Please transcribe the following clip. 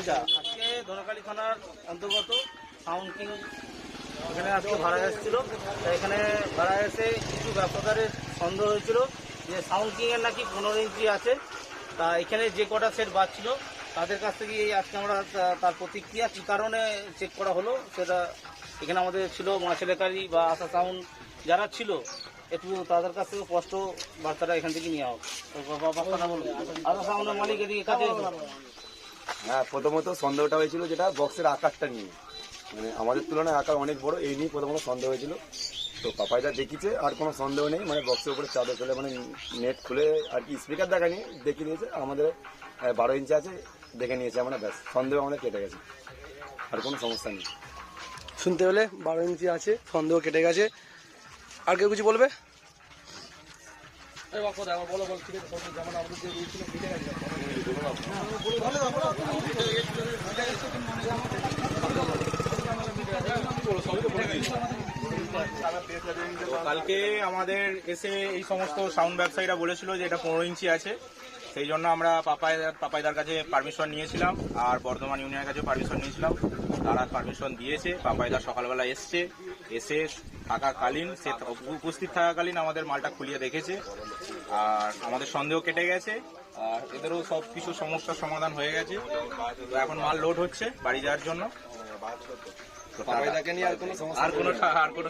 আচ্ছা আজকে ধনকালী থানার অন্তর্গত সাউন্ড কিং এখানে আজকে ভাড়া এসেছিল। এখানে ভাড়া এসে কিছু ব্যবসাদারের সন্দেহ হয়েছিল যে সাউন্ড কিং এর নাকি পনেরো ইঞ্চি আছে। তা এখানে যে কটা সেট বাজছিল, তাদের কাছ থেকে আজকে আমরা তার প্রতিক্রিয়া, কী কারণে চেক করা হলো সেটা এখানে আমাদের ছিল মাছেলেকারি বা আশা সাউন্ড যারা ছিল, একটু তাদের কাছ থেকে স্পষ্ট বার্তাটা এখান থেকে নেওয়া হোক। বার্তাটা আশা সাউন্ডের মালিক এদিকে এসো। হ্যাঁ প্রথমত সন্দেহটা হয়েছিল যেটা বক্সের আকারটা নিয়ে। মানে আমাদের তুলনায় আকার অনেক বড়, এই নিয়ে প্রথমত সন্দেহ হয়েছিল। তো পাপাইদা দেখিছে আর কোনো সন্দেহ নেই। মানে বক্সের উপরে চাদর ফেলে মানে নেট খুলে আর কি স্পিকার দেখানি দেখিয়ে দিয়েছে। আমাদের বারো ইঞ্চি আছে, দেখে নিয়েছে আমরা, ব্যাস। সন্দেহ আমাদের কেটে গেছে। আর কোনো সমস্যা নেই। শুনতে পেলে বারো ইঞ্চি আছে, সন্দেহ কেটে গেছে। আর কেউ কিছু বলবে? কালকে আমাদের এসে এই সমস্ত সাউন্ড ব্যবসায়ীরা বলেছিল যে এটা পনেরো ইঞ্চি আছে। সেই জন্য আমরা পাপাই পাপাইদার কাছে পারমিশন নিয়েছিলাম আর বর্ধমান ইউনিয়নের কাছে পারমিশন নিয়েছিলাম। তারা পারমিশন দিয়েছে পাপাইদা সকালবেলা এসছে এসে থাকাকালীন সে উপস্থিত থাকাকালীন আমাদের মালটা খুলিয়ে দেখেছে আর আমাদের সন্দেহ কেটে গেছে আর এদেরও সব কিছু সমস্যার সমাধান হয়ে গেছে। তো এখন মাল লোড হচ্ছে বাড়ি যাওয়ার জন্য। আর কোনো আর কোনো